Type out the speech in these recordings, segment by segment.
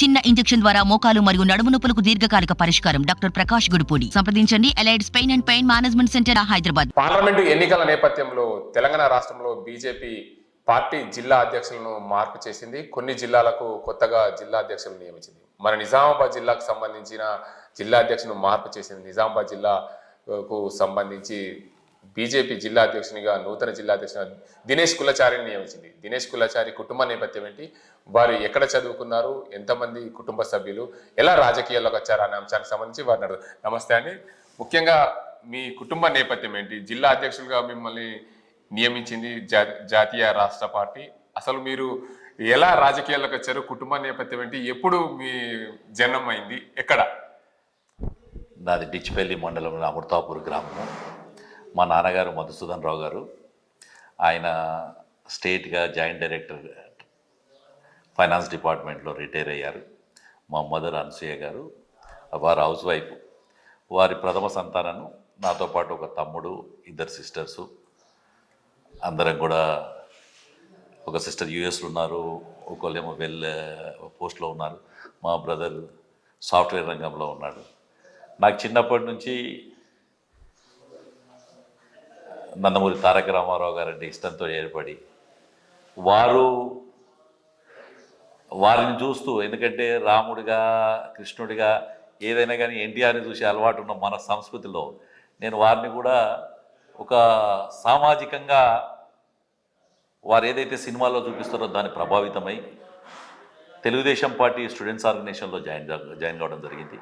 చిన్న ఇంజెక్షన్ ద్వారా మోకాలు మరియు నడుము నొప్పులకు దీర్ఘకాలిక పరిష్కారం. డాక్టర్ ప్రకాష్ గుడిపూడి. సంప్రదించండి. Allied's pain and pain management centre Hyderabad. Parliament ఎన్నికల నేపథ్యంలో తెలంగాణ రాష్ట్రంలో బీజేపీ పార్టీ జిల్లా అధ్యక్షులను మార్పు చేసింది. కొన్ని జిల్లాలకు కొత్తగా జిల్లా అధ్యక్షులను నియమించింది. మన నిజామాబాద్ జిల్లాకు సంబంధించిన జిల్లా అధ్యక్షులను మార్పు చేసింది. నిజామాబాద్ జిల్లాకు సంబంధించి బీజేపీ జిల్లా అధ్యక్షునిగా నూతన జిల్లా అధ్యక్షుడు దినేష్ కులచారిని నియమించింది. దినేష్ కులచారి కుటుంబ నేపథ్యం ఏంటి? వారు ఎక్కడ చదువుకున్నారు ఎంతమంది కుటుంబ సభ్యులు ఎలా రాజకీయాల్లోకి వచ్చారు అనే అంశానికి సంబంధించి వారిని అడుగు నమస్తే అండి. ముఖ్యంగా మీ కుటుంబ నేపథ్యం ఏంటి? జిల్లా అధ్యక్షులుగా మిమ్మల్ని నియమించింది జా- జాతీయ రాష్ట్ర పార్టీ. అసలు మీరు ఎలా రాజకీయాల్లోకి వచ్చారు? కుటుంబ నేపథ్యం ఏంటి? ఎప్పుడు మీ జన్మం అయింది? ఎక్కడ? నాది డిచ్చిపల్లి మండలం అమృతాపూర్ గ్రామం మా నాన్నగారు మధుసూదన్ రావు గారు. ఆయన స్టేట్గా జాయింట్ డైరెక్టర్ ఫైనాన్స్ డిపార్ట్మెంట్లో రిటైర్ అయ్యారు మా మదర్ అనసూయ గారు వారు హౌస్ వైఫ్. వారి ప్రథమ సంతానను నాతో పాటు ఒక తమ్ముడు ఇద్దరు సిస్టర్సు. అందరం కూడా ఒక సిస్టర్ యూఎస్లో ఉన్నారు ఒకళ్ళేమో వెల్ పోస్ట్లో ఉన్నారు. మా బ్రదర్ సాఫ్ట్వేర్ రంగంలో ఉన్నాడు. నాకు చిన్నప్పటి నుంచి నందమూరి తారక రామారావు గారంటే ఇష్టంతో ఏర్పడి వారు వారిని చూస్తూ ఎందుకంటే రాముడిగా కృష్ణుడిగా ఏదైనా కానీ ఎన్టీఆర్ని చూసి అలవాటు ఉన్న మన సంస్కృతిలో నేను వారిని కూడా ఒక సామాజికంగా వారు ఏదైతే సినిమాలో చూపిస్తారో దాన్ని ప్రభావితమై తెలుగుదేశం పార్టీ స్టూడెంట్స్ ఆర్గనైజేషన్లో జాయిన్ జాయిన్ కావడం జరిగింది.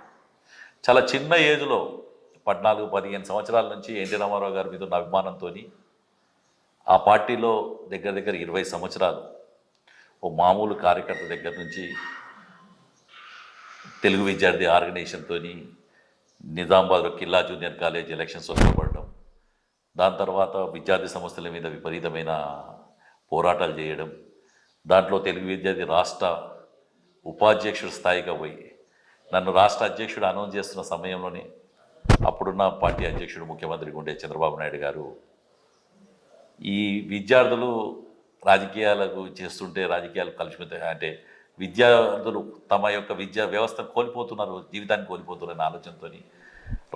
చాలా చిన్న ఏజ్లో పద్నాలుగు పదిహేను సంవత్సరాల నుంచి ఎన్టీ రామారావు గారి మీద ఉన్న అభిమానంతో ఆ పార్టీలో దగ్గర దగ్గర ఇరవై సంవత్సరాలు ఓ మామూలు కార్యకర్త దగ్గర నుంచి తెలుగు విద్యార్థి ఆర్గనైజేషన్తో నిజామాబాద్లో కిల్లా జూనియర్ కాలేజ్ ఎలక్షన్స్ నిలబడడం దాని తర్వాత విద్యార్థి సంస్థల మీద విపరీతమైన పోరాటాలు చేయడం దాంట్లో తెలుగు విద్యార్థి రాష్ట్ర ఉపాధ్యక్షుడు స్థాయిగా పోయి నన్ను రాష్ట్ర అధ్యక్షుడు అనౌన్స్ చేస్తున్న సమయంలోనే అప్పుడున్న పార్టీ అధ్యక్షుడు ముఖ్యమంత్రి గుండె చంద్రబాబు నాయుడు గారు ఈ విద్యార్థులు రాజకీయాలకు చేస్తుంటే రాజకీయాలు కలుషిత అంటే విద్యార్థులు తమ యొక్క విద్యా వ్యవస్థను కోల్పోతున్నారు జీవితాన్ని కోల్పోతున్నారు ఆలోచనతో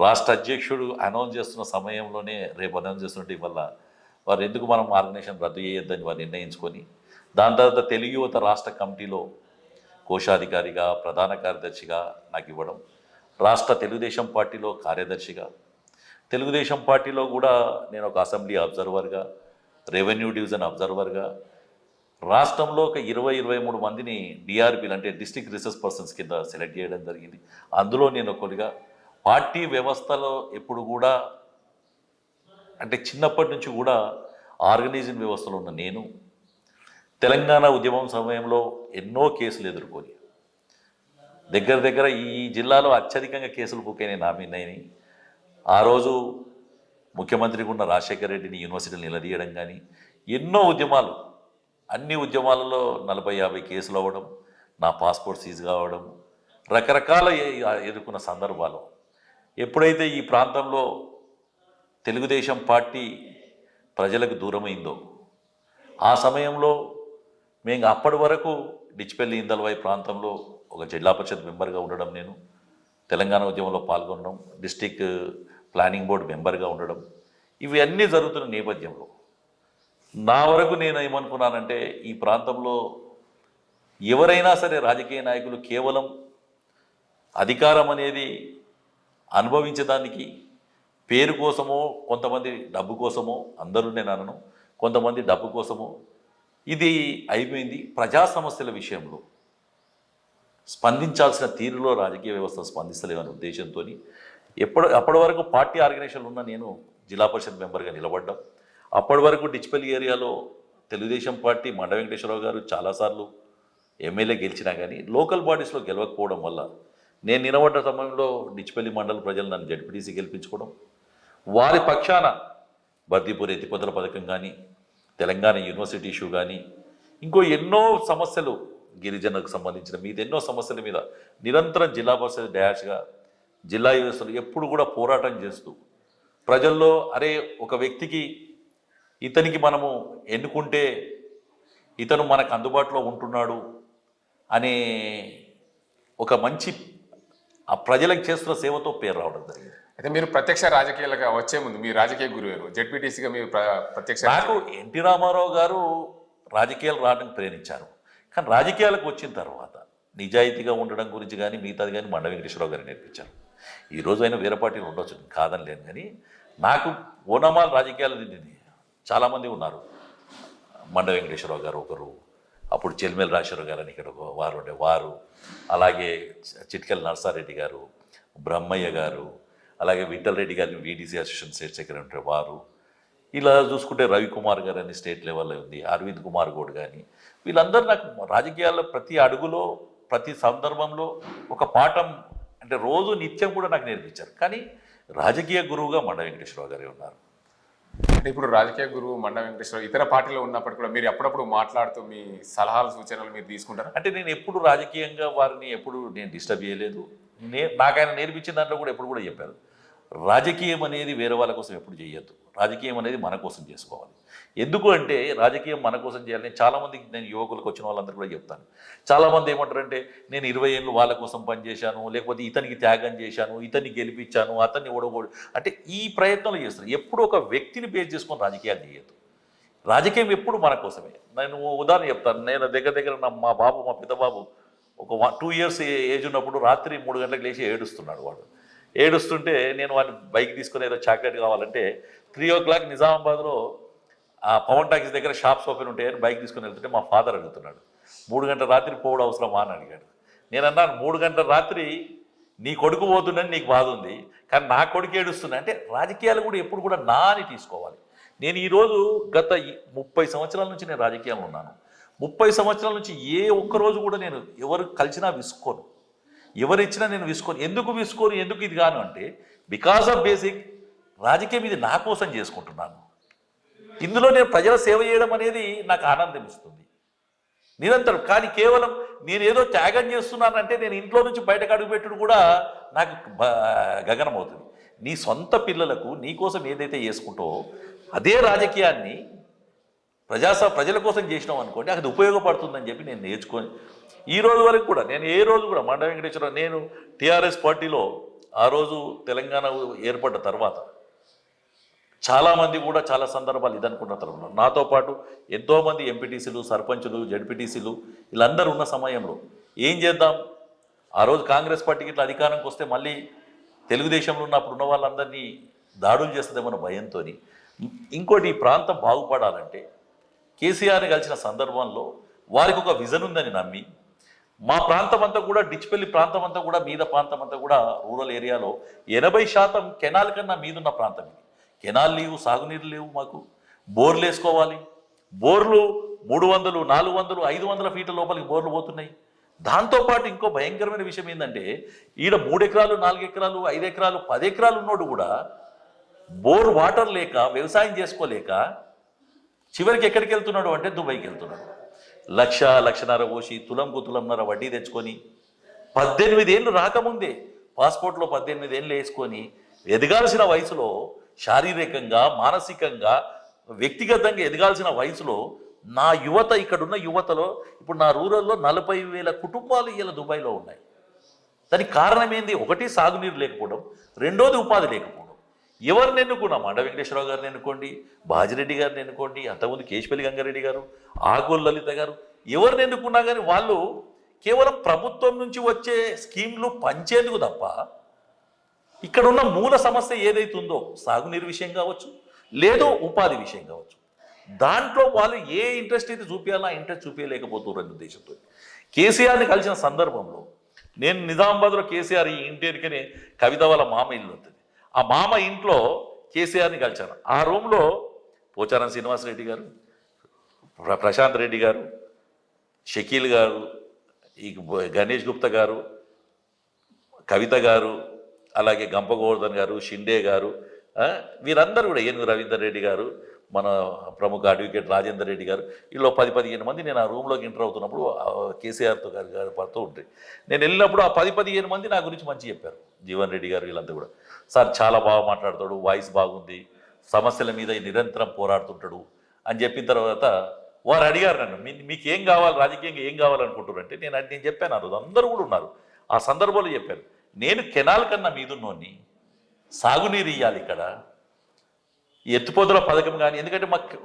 రాష్ట్ర అధ్యక్షుడు అనౌన్స్ చేస్తున్న సమయంలోనే రేపు అనౌన్స్ చేస్తుంటే వల్ల వారు ఎందుకు మనం ఆర్గనైజేషన్ రద్దు చేయొద్దని వారు నిర్ణయించుకొని దాని తర్వాత తెలుగు యువత రాష్ట్ర కమిటీలో కోశాధికారిగా ప్రధాన కార్యదర్శిగా నాకు ఇవ్వడం రాష్ట్ర తెలుగుదేశం పార్టీలో కార్యదర్శిగా తెలుగుదేశం పార్టీలో కూడా నేను ఒక అసెంబ్లీ అబ్జర్వర్గా రెవెన్యూ డివిజన్ అబ్జర్వర్గా రాష్ట్రంలో ఒక ఇరవై ఇరవై మూడు మందిని డిఆర్పీలు అంటే డిస్టిక్ రీసెర్చ్ పర్సన్స్ కింద సెలెక్ట్ చేయడం జరిగింది. అందులో నేను ఒకరిగా పార్టీ వ్యవస్థలో ఎప్పుడు కూడా అంటే చిన్నప్పటి నుంచి కూడా ఆర్గనైజింగ్ వ్యవస్థలో ఉన్న నేను తెలంగాణ ఉద్యమం సమయంలో ఎన్నో కేసులు ఎదుర్కొని దగ్గర దగ్గర ఈ జిల్లాలో అత్యధికంగా కేసులు బుక్కైనాయి నా మీద ఆ రోజు ముఖ్యమంత్రిగా ఉన్న రాజశేఖర రెడ్డిని యూనివర్సిటీలు నిలదీయడం కానీ ఎన్నో ఉద్యమాలు. అన్ని ఉద్యమాలలో నలభై యాభై కేసులు అవ్వడం నా పాస్పోర్ట్ సీజ్ కావడం రకరకాల ఎదుర్కొన్న సందర్భాలు. ఎప్పుడైతే ఈ ప్రాంతంలో తెలుగుదేశం పార్టీ ప్రజలకు దూరమైందో ఆ సమయంలో మేము అప్పటి వరకు డిచ్పల్లి ఇందల్వాయి ప్రాంతంలో ఒక జిల్లా పరిషత్ మెంబర్గా ఉండడం నేను తెలంగాణ ఉద్యమంలో పాల్గొనడం డిస్టిక్ ప్లానింగ్ బోర్డు మెంబర్గా ఉండడం ఇవన్నీ జరుగుతున్న నేపథ్యంలో నా వరకు నేను ఏమనుకున్నానంటే ఈ ప్రాంతంలో ఎవరైనా సరే రాజకీయ నాయకులు కేవలం అధికారం అనేది అనుభవించడానికి పేరు కోసమో కొంతమంది డబ్బు కోసమో అందరూ నేను అనను కొంతమంది డబ్బు కోసమో ఇది అయిపోయింది. ప్రజా సమస్యల విషయంలో స్పందించాల్సిన తీరులో రాజకీయ వ్యవస్థ స్పందిస్తలేమనే ఉద్దేశంతో ఎప్పుడు అప్పటి వరకు పార్టీ ఆర్గనైజేషన్లు ఉన్న నేను జిల్లా పరిషత్ మెంబర్గా నిలబడ్డం. అప్పటి వరకు డిచ్పల్లి ఏరియాలో తెలుగుదేశం పార్టీ మండ వెంకటేశ్వరరావు గారు చాలాసార్లు ఎమ్మెల్యే గెలిచినా కానీ లోకల్ బాడీస్లో గెలవకపోవడం వల్ల నేను నిలబడ్డ సమయంలో డిచ్పల్లి మండల ప్రజలు నన్ను జడ్పీటీసీ గెలిపించుకోవడం వారి పక్షాన బర్దీపూర్ ఎత్తిపోతల పథకం కానీ తెలంగాణ యూనివర్సిటీ ఇష్యూ కానీ ఇంకో ఎన్నో సమస్యలు గిరిజనులకు సంబంధించిన మీద ఎన్నో సమస్యల మీద నిరంతరం జిల్లా పరిషత్ డ్యాష్గా జిల్లా వ్యవస్థలు ఎప్పుడు కూడా పోరాటం చేస్తూ ప్రజల్లో అరే ఒక వ్యక్తికి ఇతనికి మనము ఎన్నుకుంటే ఇతను మనకు అందుబాటులో ఉంటున్నాడు అనే ఒక మంచి ఆ ప్రజలకు చేస్తున్న సేవతో పేరు రావడం జరిగింది. అయితే మీరు ప్రత్యక్ష రాజకీయాలుగా వచ్చే ముందు మీ రాజకీయ గురువు జెడ్పీటీసీగా మీరు ప్ర- ప్రత్యక్ష నాకు ఎన్టీ రామారావు గారు రాజకీయాలు రావడానికి ప్రేరించారు కానీ రాజకీయాలకు వచ్చిన తర్వాత నిజాయితీగా ఉండడం గురించి కానీ మిగతాది కానీ మండ వెంకటేశ్వరరావు గారు నేర్పించారు. ఈ రోజైనా వేరే పార్టీలు ఉండొచ్చు కాదని లేదు. కానీ నాకు ఓనమాల రాజకీయాలు దిద్దింది చాలామంది ఉన్నారు. మండ వెంకటేశ్వరరావు గారు ఒకరు అప్పుడు చెల్మేల రాజేశ్వరరావు గారు అని ఇక్కడ ఒక వారు ఉండే వారు అలాగే చిట్కల నర్సారెడ్డి గారు బ్రహ్మయ్య గారు అలాగే విఠల్ రెడ్డి గారిని వీడీసీ అసోసియేషన్ స్టేట్ సెక్రటరీ ఉంటే వారు. ఇలా చూసుకుంటే రవికుమార్ గారు అని స్టేట్ లెవెల్లో ఉంది అరవింద్ కుమార్ గౌడ్ కానీ వీళ్ళందరూ నాకు రాజకీయాల్లో ప్రతి అడుగులో ప్రతి సందర్భంలో ఒక పాఠం అంటే రోజు నిత్యం కూడా నాకు నేర్పించారు. కానీ రాజకీయ గురువుగా మండ వెంకటేశ్వరరావు గారే ఉన్నారు. అంటే ఇప్పుడు రాజకీయ గురువు మండ వెంకటేశ్వర ఇతర పార్టీలో ఉన్నప్పటికీ కూడా మీరు అప్పుడప్పుడు మాట్లాడుతూ మీ సలహాలు సూచనలు మీరు తీసుకుంటారా? అంటే నేను ఎప్పుడు రాజకీయంగా వారిని ఎప్పుడు నేను డిస్టర్బ్ చేయలేదు. నే నాకు ఆయన నేర్పించిన దాంట్లో కూడా ఎప్పుడు కూడా చెప్పారు. రాజకీయం అనేది వేరే వాళ్ళ కోసం ఎప్పుడు చేయొద్దు. రాజకీయం అనేది మన కోసం చేసుకోవాలి. ఎందుకు అంటే రాజకీయం మన కోసం చేయాలని చాలామందికి నేను యువకులకు వచ్చిన వాళ్ళందరూ కూడా చెప్తాను. చాలామంది ఏమంటారంటే నేను ఇరవై ఏళ్ళు వాళ్ళ కోసం పనిచేశాను లేకపోతే ఇతనికి త్యాగం చేశాను ఇతన్ని గెలిపించాను అతన్ని ఓడగోడు అంటే ఈ ప్రయత్నాలు చేస్తారు. ఎప్పుడు ఒక వ్యక్తిని బేస్ చేసుకొని రాజకీయాలు చేయొద్దు. రాజకీయం ఎప్పుడు మన కోసమే. నేను ఉదాహరణ చెప్తాను. నేను దగ్గర దగ్గర నా మా బాబు మా పెద్ద బాబు ఒక టూ ఇయర్స్ ఏజ్ ఉన్నప్పుడు రాత్రి మూడు గంటలకు లేచి ఏడుస్తున్నాడు వాడు. ఏడుస్తుంటే నేను వాడిని బైక్ తీసుకుని ఏదో చాక్లెట్ కావాలంటే త్రీ ఓ క్లాక్ నిజామాబాద్లో ఆ పవన్ టాకీస్ దగ్గర షాప్స్ ఓపెన్ ఉంటాయని బైక్ తీసుకుని వెళ్తుంటే మా ఫాదర్ అడుగుతున్నాడు మూడు గంటల రాత్రి పోవడం అవసరమా? అని అడిగాడు. నేను అన్నాను మూడు గంటల రాత్రి నీ కొడుకు పోతుందని నీకు బాధ ఉంది కానీ నా కొడుకు ఏడుస్తున్నా అంటే రాజకీయాలు కూడా ఎప్పుడు కూడా నా అని తీసుకోవాలి. నేను ఈరోజు గత ముప్పై సంవత్సరాల నుంచి నేను రాజకీయాల్లో ఉన్నాను. ముప్పై సంవత్సరాల నుంచి ఏ ఒక్క రోజు కూడా నేను ఎవరు కలిసినా విసుకోను. ఎవరిచ్చినా నేను విసుకోను. ఎందుకు విసుకోను? ఎందుకు ఇది కాను అంటే బికాస్ ఆఫ్ బేసిక్ రాజకీయం ఇది నా కోసం చేసుకుంటున్నాను. ఇందులో నేను ప్రజల సేవ చేయడం అనేది నాకు ఆనందం ఇస్తుంది నిరంతరం కానీ కేవలం నేను ఏదో త్యాగం చేస్తున్నానంటే నేను ఇంట్లో నుంచి బయటకు అడుగుపెట్టుడు కూడా నాకు గగనమవుతుంది. గగనం అవుతుంది నీ సొంత పిల్లలకు నీ కోసం ఏదైతే చేసుకుంటో అదే రాజకీయాన్ని ప్రజాస ప్రజల కోసం చేసినాం అనుకోండి అది ఉపయోగపడుతుందని చెప్పి నేను నేర్చుకొని ఈ రోజు వరకు కూడా నేను ఏ రోజు కూడా మండ వెంకటేశ్వర నేను టీఆర్ఎస్ పార్టీలో ఆ రోజు తెలంగాణ ఏర్పడ్డ తర్వాత చాలామంది కూడా చాలా సందర్భాలు ఇదనుకున్న తర్వాత నాతో పాటు ఎంతోమంది ఎంపీటీసీలు సర్పంచులు జడ్పీటీసీలు వీళ్ళందరూ ఉన్న సమయంలో ఏం చేద్దాం? ఆ రోజు కాంగ్రెస్ పార్టీకి ఇట్లా అధికారంకి వస్తే మళ్ళీ తెలుగుదేశంలో ఉన్నప్పుడు ఉన్న వాళ్ళందరినీ దాడులు చేస్తుందేమన్న భయంతో ఇంకోటి ఈ ప్రాంతం బాగుపడాలంటే కేసీఆర్ని కలిసిన సందర్భంలో వారికి ఒక విజన్ ఉందని నమ్మి మా ప్రాంతం అంతా కూడా డిచ్పల్లి ప్రాంతం అంతా కూడా మీద ప్రాంతం అంతా కూడా రూరల్ ఏరియాలో ఎనభై శాతం కెనాల్ కన్నా మీదున్న ప్రాంతం ఇది. కెనాల్ లేవు సాగునీరు లేవు మాకు. బోర్లు వేసుకోవాలి. బోర్లు మూడు వందలు నాలుగు వందలు ఐదు వందల ఫీట్ల లోపలికి బోర్లు పోతున్నాయి. దాంతోపాటు ఇంకో భయంకరమైన విషయం ఏంటంటే ఈడ మూడు ఎకరాలు నాలుగు ఎకరాలు ఐదు ఎకరాలు పది ఎకరాలు ఉన్నోడు కూడా బోర్ వాటర్ లేక వ్యవసాయం చేసుకోలేక చివరికి ఎక్కడికి వెళ్తున్నాడు అంటే దుబాయ్కి వెళ్తున్నాడు. లక్ష లక్షన్నర పోసి తులంకు తులంన్నర వడ్డీ తెచ్చుకొని పద్దెనిమిది ఏళ్ళు రాకముందే పాస్పోర్ట్లో పద్దెనిమిది ఏళ్ళు వేసుకొని ఎదగాల్సిన వయసులో శారీరకంగా మానసికంగా వ్యక్తిగతంగా ఎదగాల్సిన వయసులో నా యువత ఇక్కడున్న యువతలో ఇప్పుడు నా రూరల్లో నలభై వేల కుటుంబాలు ఇలా దుబాయ్లో ఉన్నాయి. దానికి కారణం ఏంది? ఒకటి సాగునీరు లేకపోవడం రెండోది ఉపాధి లేకపోవడం. ఎవరిని ఎన్నుకున్నాం? మండ వెంకటేశ్వరరావు గారిని ఎన్నుకోండి బాజిరెడ్డి గారిని ఎన్నుకోండి అంతకుముందు కేశపల్లి గంగారెడ్డి గారు ఆగోల్ లలిత గారు ఎవరిని ఎన్నుకున్నా కానీ వాళ్ళు కేవలం ప్రభుత్వం నుంచి వచ్చే స్కీమ్లు పంచేందుకు తప్ప ఇక్కడ ఉన్న మూల సమస్య ఏదైతే ఉందో సాగునీరు విషయం కావచ్చు లేదో ఉపాధి విషయం కావచ్చు దాంట్లో వాళ్ళు ఏ ఇంట్రెస్ట్ అయితే చూపించాలో ఆ ఇంట్రెస్ట్ చూపించలేకపోతున్నారు ఉద్దేశంతో. కేసీఆర్ని కలిసిన సందర్భంలో నేను నిజామాబాద్లో కేసీఆర్ ఈ ఇంటి కవిత వాళ్ళ మామ ఇల్లు ఉంటుంది. ఆ మామ ఇంట్లో కేసీఆర్ని కలిశాను. ఆ రూమ్లో పోచారం శ్రీనివాసరెడ్డి గారు ప్రశాంత్ రెడ్డి గారు షకీల్ గారు ఈ గణేష్ గుప్తా గారు కవిత గారు అలాగే గంప గోవర్ధన్ గారు షిండే గారు వీరందరూ కూడా ఏనుగు రవీందర్ రెడ్డి గారు మన ప్రముఖ అడ్వకేట్ రాజేందర్ రెడ్డి గారు వీళ్ళు పది పదిహేను మంది నేను ఆ రూమ్లోకి ఎంటర్ అవుతున్నప్పుడు కేసీఆర్తో గారి గారు పడుతూ ఉంటాయి నేను వెళ్ళినప్పుడు ఆ పది పదిహేను మంది నా గురించి మంచి చెప్పారు. జీవన్ రెడ్డి గారు వీళ్ళంతా కూడా. సార్ చాలా బాగా మాట్లాడతాడు వాయిస్ బాగుంది సమస్యల మీద నిరంతరం పోరాడుతుంటాడు అని చెప్పిన తర్వాత వారు అడిగారు నన్ను "మీ- మీకు ఏం కావాలి రాజకీయంగా ఏం కావాలనుకుంటున్నారు? అంటే నేను నేను చెప్పాను ఆ రోజు అందరూ కూడా ఉన్నారు. ఆ సందర్భంలో చెప్పాను నేను కెనాల్ కన్నా మీదున్నోని సాగునీరు ఇవ్వాలి ఇక్కడ ఈ ఎత్తిపోతల పథకం కానీ ఎందుకంటే మాకు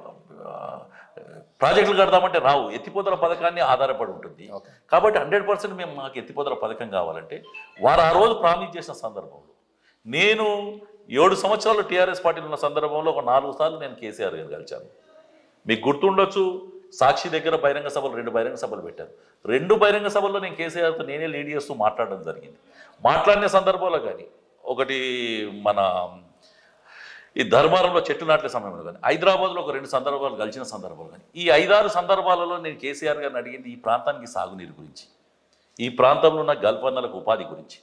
ప్రాజెక్టులు కడదామంటే రావు. ఎత్తిపోతల పథకాన్ని ఆధారపడి ఉంటుంది. కాబట్టి హండ్రెడ్ పర్సెంట్ మేము మాకు ఎత్తిపోతల పథకం కావాలంటే వారు ఆ రోజు ప్రామిస్ చేసిన సందర్భంలో నేను ఏడు సంవత్సరాలు టీఆర్ఎస్ పార్టీలో ఉన్న సందర్భంలో ఒక నాలుగు సార్లు నేను కేసీఆర్ గారు కలిశాను. మీకు గుర్తుండొచ్చు సాక్షి దగ్గర బహిరంగ సభలు రెండు బహిరంగ సభలు పెట్టారు. రెండు బహిరంగ సభల్లో నేను కేసీఆర్తో నేనే లీడ్ చేస్తూ మాట్లాడడం జరిగింది. మాట్లాడిన సందర్భంలో కానీ ఒకటి మన ఈ ధర్మారంలో చెట్లు నాటే సమయంలో కానీ హైదరాబాద్లో ఒక రెండు సందర్భాలు కలిసిన సందర్భాలు కానీ ఈ ఐదారు సందర్భాలలో నేను కేసీఆర్ గారిని అడిగింది ఈ ప్రాంతానికి సాగునీరు గురించి ఈ ప్రాంతంలో ఉన్న గల్పన్నలకు ఉపాధి గురించి.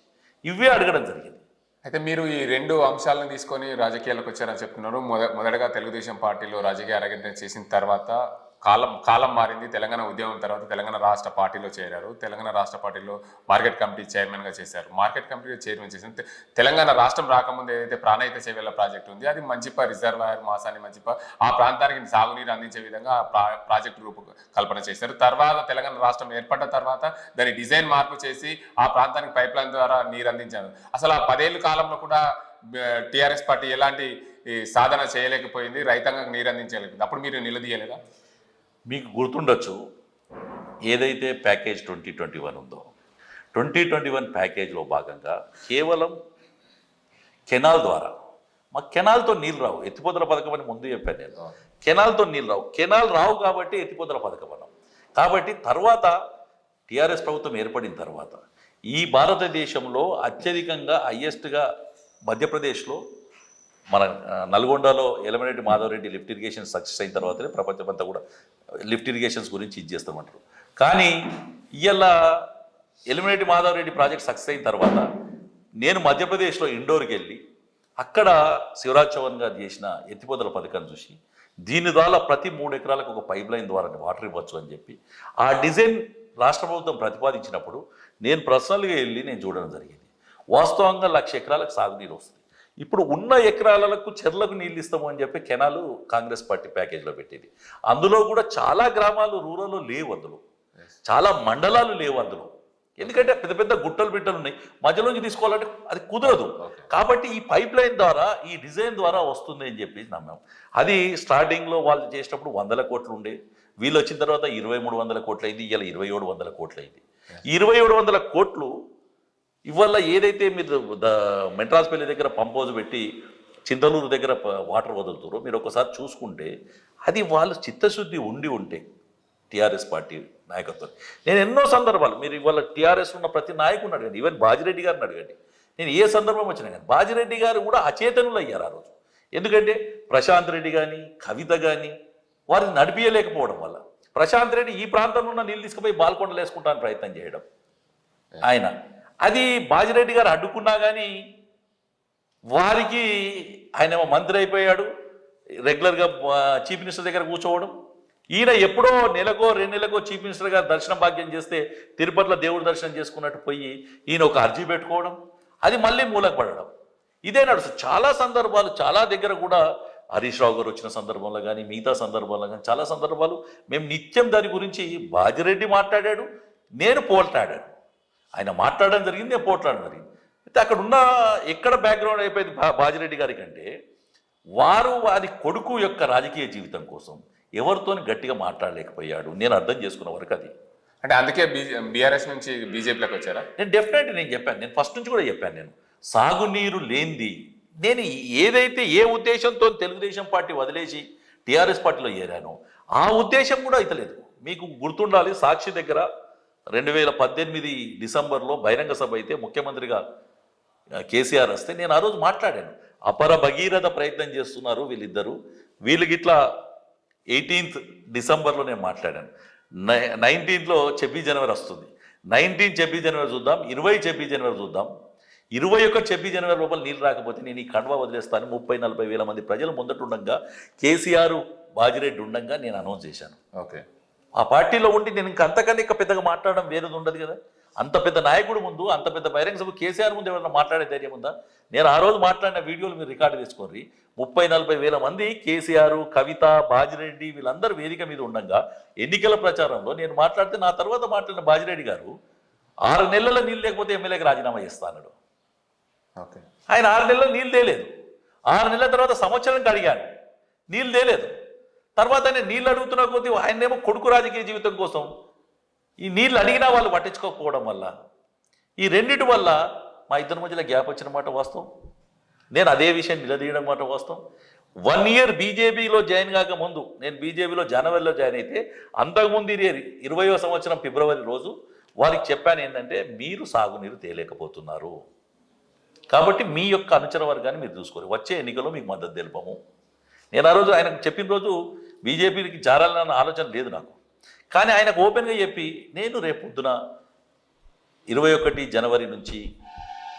ఇవే అడగడం జరిగింది. అయితే మీరు ఈ రెండు అంశాలను తీసుకొని రాజకీయాలకు వచ్చారని చెప్తున్నారు. మొద మొదటగా తెలుగుదేశం పార్టీలో రాజకీయ అరగంట చేసిన తర్వాత కాలం కాలం మారింది. తెలంగాణ ఉద్యమం తర్వాత తెలంగాణ రాష్ట్ర పార్టీలో చేరారు. తెలంగాణ రాష్ట్ర పార్టీలో మార్కెట్ కమిటీ చైర్మన్గా చేశారు. మార్కెట్ కమిటీలో చైర్మన్ చేసిన తెలంగాణ రాష్ట్రం రాకముందు ఏదైతే ప్రాణహిత సేవల ప్రాజెక్ట్ ఉంది అది మంచిప రిజర్వాయర్ మాసాన్ని మంచిప ఆ ప్రాంతానికి సాగునీరు అందించే విధంగా ప్రా ప్రాజెక్టు రూపు కల్పన చేశారు. తర్వాత తెలంగాణ రాష్ట్రం ఏర్పడ్డ తర్వాత దాని డిజైన్ మార్పు చేసి ఆ ప్రాంతానికి పైప్ లైన్ ద్వారా నీరు అందించారు. అసలు ఆ పదేళ్ళ కాలంలో కూడా టీఆర్ఎస్ పార్టీ ఎలాంటి ఈ, సాధన చేయలేకపోయింది. రైతాంగం నీరు అందించలేకపోయింది. అప్పుడు మీరు నిలదీయలేదా? మీకు గుర్తుండొచ్చు ఏదైతే ప్యాకేజ్ ట్వంటీ ట్వంటీ వన్ ఉందో ట్వంటీ ట్వంటీ వన్ ప్యాకేజ్లో భాగంగా కేవలం కెనాల్ ద్వారా మా కెనాల్తో నీళ్ళు రావు ఎత్తిపోతల పథకం అని ముందు చెప్పాను నేను. కెనాల్తో నీళ్ళు రావు. కెనాల్ రావు కాబట్టి ఎత్తిపోతల పథకం అన్నాం. కాబట్టి తర్వాత టీఆర్ఎస్ ప్రభుత్వం ఏర్పడిన తర్వాత ఈ భారతదేశంలో అత్యధికంగా హయ్యెస్ట్గా మధ్యప్రదేశ్లో మన నల్గొండలో Elamareddy Madhavareddy lift irrigation success అయిన తర్వాతనే ప్రపంచమంతా కూడా లిఫ్ట్ ఇరిగేషన్స్ గురించి ఇది చేస్తామంటారు. కానీ ఇవాళ ఎలిమినేటి మాధవరెడ్డి ప్రాజెక్ట్ సక్సెస్ అయిన తర్వాత నేను మధ్యప్రదేశ్లో ఇండోర్కి వెళ్ళి అక్కడ శివరాజ్ చౌహాన్ గారు చేసిన ఎత్తిపోతల పథకం చూసి దీని ద్వారా ప్రతి మూడు ఎకరాలకు ఒక పైప్ లైన్ ద్వారా వాటర్ ఇవ్వచ్చు అని చెప్పి ఆ డిజైన్ రాష్ట్ర ప్రభుత్వం ప్రతిపాదించినప్పుడు నేను పర్సనల్గా వెళ్ళి నేను చూడడం జరిగింది. వాస్తవంగా లక్ష ఎకరాలకు సాగునీరు వస్తుంది. ఇప్పుడు ఉన్న ఎకరాలకు చెర్లకు నీళ్ళు ఇస్తాము అని చెప్పి కెనాలు కాంగ్రెస్ పార్టీ ప్యాకేజ్లో పెట్టింది. అందులో కూడా చాలా గ్రామాలు రూరల్లో లేవు అందులో. చాలా మండలాలు లేవు అందులో. ఎందుకంటే పెద్ద పెద్ద గుట్టలు బిట్టలు ఉన్నాయి. మధ్యలోంచి తీసుకోవాలంటే అది కుదరదు. కాబట్టి ఈ పైప్ లైన్ ద్వారా ఈ డిజైన్ ద్వారా వస్తుంది అని చెప్పి నమ్మాం. అది స్టార్టింగ్లో వాళ్ళు చేసేటప్పుడు వందల కోట్లు ఉండే. వీళ్ళు వచ్చిన తర్వాత ఇరవై మూడు వందల కోట్లు అయింది ఇవాళ ఇరవై ఏడు వందల కోట్లు అయింది ఇరవై ఏడు వందల కోట్లు ఇవాళ ఏదైతే మీరు ద మెట్రాస్పల్లి దగ్గర పంప్ హౌస్ పెట్టి చింతలూరు దగ్గర వాటర్ వదులుతారో మీరు ఒకసారి చూసుకుంటే అది వాళ్ళు చిత్తశుద్ధి ఉండి ఉంటే టీఆర్ఎస్ పార్టీ నాయకత్వం. నేను ఎన్నో సందర్భాలు మీరు ఇవాళ టీఆర్ఎస్ ఉన్న ప్రతి నాయకుడిని అడగండి ఈవెన్ బాజిరెడ్డి గారిని అడగండి. నేను ఏ సందర్భం వచ్చినా కానీ బాజిరెడ్డి గారు కూడా అచేతనులు అయ్యారు ఆ రోజు. ఎందుకంటే ప్రశాంత్ రెడ్డి కానీ కవిత కానీ వారిని నడిపించలేకపోవడం వల్ల. ప్రశాంత్ రెడ్డి ఈ ప్రాంతంలో ఉన్న నీళ్ళు తీసుకుపోయి బాల్కొండలు వేసుకుంటానికి ప్రయత్నం చేయడం. ఆయన అది బాజిరెడ్డి గారు అడ్డుకున్నా కానీ వారికి ఆయన మంత్రి అయిపోయాడు రెగ్యులర్గా చీఫ్ మినిస్టర్ దగ్గర కూర్చోవడం. ఈయన ఎప్పుడో నెలకో రెండు నెలకో చీఫ్ మినిస్టర్ గారు దర్శన భాగ్యం చేస్తే తిరుపతిలో దేవుడి దర్శనం చేసుకున్నట్టు పోయి ఈయన ఒక అర్జీ పెట్టుకోవడం అది మళ్ళీ మూలకు పడడం. ఇదే నడుస్తుంది చాలా సందర్భాలు చాలా దగ్గర కూడా హరీష్ రావు గారు వచ్చిన సందర్భంలో కానీ మిగతా సందర్భంలో కానీ చాలా సందర్భాలు మేము నిత్యం దాని గురించి బాజిరెడ్డి మాట్లాడాడు నేను పోల్టాడాడు ఆయన మాట్లాడడం జరిగింది నేను పోట్లాడడం జరిగింది. అయితే అక్కడ ఉన్న ఎక్కడ బ్యాక్గ్రౌండ్ అయిపోయింది బా బాజిరెడ్డి గారి కంటే వారు వారి కొడుకు యొక్క రాజకీయ జీవితం కోసం ఎవరితోని గట్టిగా మాట్లాడలేకపోయాడు. నేను అర్థం చేసుకున్న వరకు అది. అంటే అందుకే బీఆర్ఎస్ నుంచి బీజేపీలోకి వచ్చారా? నేను డెఫినెట్లీ నేను చెప్పాను. నేను ఫస్ట్ నుంచి కూడా చెప్పాను నేను. సాగునీరు లేనిది నేను ఏదైతే ఏ ఉద్దేశంతో తెలుగుదేశం పార్టీ వదిలేసి టీఆర్ఎస్ పార్టీలో చేరానో ఆ ఉద్దేశం కూడా అయితలేదు మీకు గుర్తుండాలి సాక్షి దగ్గర రెండు వేల పద్దెనిమిది డిసెంబర్లో బహిరంగ సభ అయితే ముఖ్యమంత్రిగా కేసీఆర్ వస్తే నేను ఆ రోజు మాట్లాడాను. అపర భగీరథ ప్రయత్నం చేస్తున్నారు వీళ్ళిద్దరూ. వీళ్ళకి ఇట్లా ఎయిటీన్త్ డిసెంబర్లో నేను మాట్లాడాను. నై నైన్టీన్త్లో చెప్పి జనవరి వస్తుంది. నైన్టీన్ చెప్పి జనవరి చూద్దాం ఇరవై చెప్పి జనవరి చూద్దాం. ఇరవై ఒక్క చెప్పి జనవరి లోపల నీళ్ళు రాకపోతే నేను ఈ కండువా వదిలేస్తాను. ముప్పై నలభై వేల మంది ప్రజలు ముందట ఉండగా కేసీఆర్ బాజిరెడ్డి ఉండగా నేను అనౌన్స్ చేశాను. ఓకే. ఆ పార్టీలో ఉండి నేను ఇంక అంతకన్నా ఇంకా పెద్దగా మాట్లాడడం వేరేది ఉండదు కదా. అంత పెద్ద నాయకుడు ముందు అంత పెద్ద బహిరంగ సభ కేసీఆర్ ముందు ఎవరైనా మాట్లాడే ధైర్యం ఉందా? నేను ఆ రోజు మాట్లాడిన వీడియోలు మీరు రికార్డు తీసుకోండి ముప్పై నలభై వేల మంది కేసీఆర్ కవిత బాజిరెడ్డి వీళ్ళందరూ వేదిక మీద ఉండగా ఎన్నికల ప్రచారంలో నేను మాట్లాడితే నా తర్వాత మాట్లాడిన బాజిరెడ్డి గారు ఆరు నెలల నీళ్ళు లేకపోతే ఎమ్మెల్యేకి రాజీనామా చేస్తా అన్నాడు. ఓకే. ఆయన ఆరు నెలలు నీళ్ళు తేలేదు. ఆరు నెలల తర్వాత సంవత్సరానికి అడిగాను నీళ్ళు తేలేదు. తర్వాత ఆయన నీళ్ళు అడుగుతున్న కొద్దీ ఆయనేమో కొడుకు రాజకీయ జీవితం కోసం ఈ నీళ్ళు అడిగినా వాళ్ళు పట్టించుకోకపోవడం వల్ల ఈ రెండిటి వల్ల మా ఇద్దరి మధ్యలో గ్యాప్ వచ్చిన మాట వాస్తవం. నేను అదే విషయం నిలదీయడం మాట వాస్తవం. వన్ ఇయర్ బీజేపీలో జాయిన్ కాక ముందు నేను బీజేపీలో జనవరిలో జాయిన్ అయితే అంతకుముందు ఇది ఇరవయో సంవత్సరం ఫిబ్రవరి రోజు వారికి చెప్పాను ఏంటంటే మీరు సాగునీరు తేలేకపోతున్నారు. కాబట్టి మీ యొక్క అనుచర వర్గాన్ని మీరు చూసుకోరు. వచ్చే ఎన్నికల్లో మీకు మద్దతు తెలుపము. నేను ఆ రోజు ఆయనకు చెప్పిన రోజు బీజేపీకి జారాలన్న ఆలోచన లేదు నాకు. కానీ ఆయనకు ఓపెన్గా చెప్పి నేను రేపు పొద్దున ఇరవై ఒకటి జనవరి నుంచి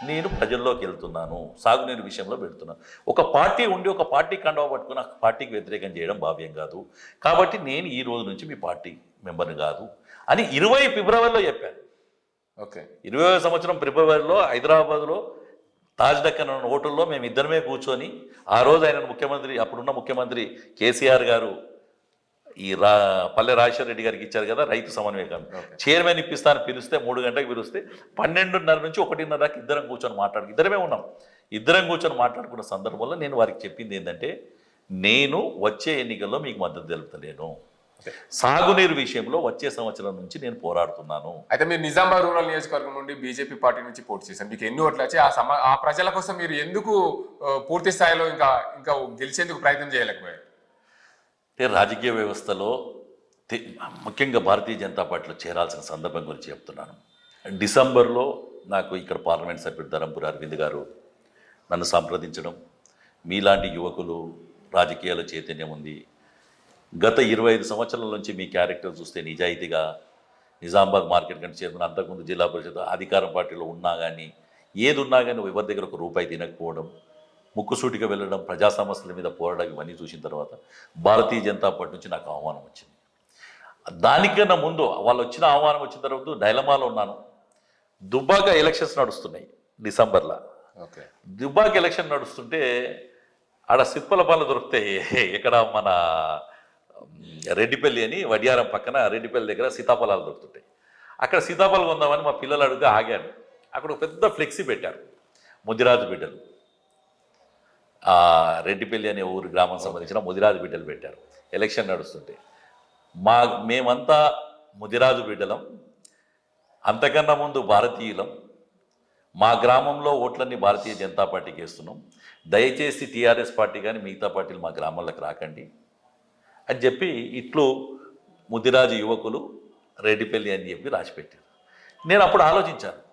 నేను ప్రజల్లోకి వెళ్తున్నాను సాగునీరు విషయంలో పెడుతున్నాను ఒక పార్టీ ఉండి ఒక పార్టీ కండవ పట్టుకుని ఆ పార్టీకి వ్యతిరేకం చేయడం భావ్యం కాదు. కాబట్టి నేను ఈ రోజు నుంచి మీ పార్టీ మెంబర్ని కాదు అని ఇరవై ఫిబ్రవరిలో చెప్పాను. ఓకే. ఇరవై సంవత్సరం ఫిబ్రవరిలో హైదరాబాద్లో తాజ్ అన్న హోటల్లో మేము ఇద్దరమే కూర్చొని ఆ రోజు ఆయన ముఖ్యమంత్రి అప్పుడున్న ముఖ్యమంత్రి కేసీఆర్ గారు ఈ రా పల్లె రాజశేఖర రెడ్డి గారికి ఇచ్చారు కదా రైతు సమన్వయకం Okay. చైర్మన్ ఇప్పిస్తాను పిలిస్తే మూడు గంటలకు పిలిస్తే పన్నెండున్నర నుంచి ఒకటిన్నర దాకా ఇద్దరం కూర్చొని మాట్లాడు ఇద్దరమే ఉన్నాం. ఇద్దరం కూర్చొని మాట్లాడుకున్న సందర్భంలో నేను వారికి చెప్పింది ఏంటంటే నేను వచ్చే ఎన్నికల్లో మీకు మద్దతు తెలుపుతలేను. సాగునీరు విషయంలో వచ్చే సంవత్సరం నుంచి నేను పోరాడుతున్నాను. అయితే మీరు నిజామాబాద్ రూరల్ నియోజకవర్గం నుండి బీజేపీ పార్టీ నుంచి పోటీ చేశారు. మీకు ఎన్ని ఓట్లు వచ్చి ఆ సమ ఆ ప్రజల కోసం మీరు ఎందుకు పూర్తి స్థాయిలో ఇంకా ఇంకా గెలిచేందుకు ప్రయత్నం చేయలేకపోయారు? అంటే రాజకీయ వ్యవస్థలో ముఖ్యంగా భారతీయ జనతా పార్టీలో చేరాల్సిన సందర్భం గురించి చెప్తున్నాను. డిసెంబర్లో నాకు ఇక్కడ పార్లమెంట్ సభ్యుడు ధరంపురి అరవింద్ గారు నన్ను సంప్రదించడం మీలాంటి యువకులు రాజకీయాల చైతన్యం ఉంది. గత ఇరవై ఐదు సంవత్సరాల నుంచి మీ క్యారెక్టర్ చూస్తే నిజాయితీగా నిజామాబాద్ మార్కెట్ కంటే చైర్మన్ అంతకుముందు జిల్లా పరిషత్ అధికార పార్టీలో ఉన్నా కానీ ఏది ఉన్నా కానీ ఎవరి దగ్గర ఒక రూపాయి తినకపోవడం ముక్కుసూటిగా వెళ్ళడం ప్రజా సమస్యల మీద పోరాడడం ఇవన్నీ చూసిన తర్వాత భారతీయ జనతా పార్టీ నుంచి నాకు ఆహ్వానం వచ్చింది. దానికన్నా ముందు వాళ్ళు వచ్చిన ఆహ్వానం వచ్చిన తర్వాత డైలమాలో ఉన్నాను. దుబ్బాక ఎలక్షన్స్ నడుస్తున్నాయి డిసెంబర్లో. ఓకే. దుబ్బాక ఎలక్షన్ నడుస్తుంటే ఆడ సిప్పల పాలు దొరుకుతాయి ఇక్కడ మన రెడ్డిపల్లి అని వడియారం పక్కన రెడ్డిపల్లి దగ్గర సీతాఫలాలు దొరుకుతుంటాయి. అక్కడ సీతాఫలం కొందామని మా పిల్లలు అడిగితే ఆగాను అక్కడ ఒక పెద్ద ఫ్లెక్సీ పెట్టారు. ముదిరాజు బిడ్డలు. రెడ్డిపల్లి అనే ఊరు గ్రామం సంబంధించిన ముదిరాజు బిడ్డలు పెట్టారు. ఎలక్షన్ నడుస్తుంటే. మా మేమంతా ముదిరాజు బిడ్డలం. అంతకన్నా ముందు భారతీయులం. మా గ్రామంలో ఓట్లన్నీ భారతీయ జనతా పార్టీకి వేస్తున్నాం. దయచేసి టీఆర్ఎస్ పార్టీ కానీ మిగతా పార్టీలు మా గ్రామాలకు రాకండి. అని చెప్పి ఇట్లు ముదిరాజు యువకులు రెడ్డిపల్లి అని చెప్పి రాసిపెట్టారు. నేను అప్పుడు ఆలోచించాను.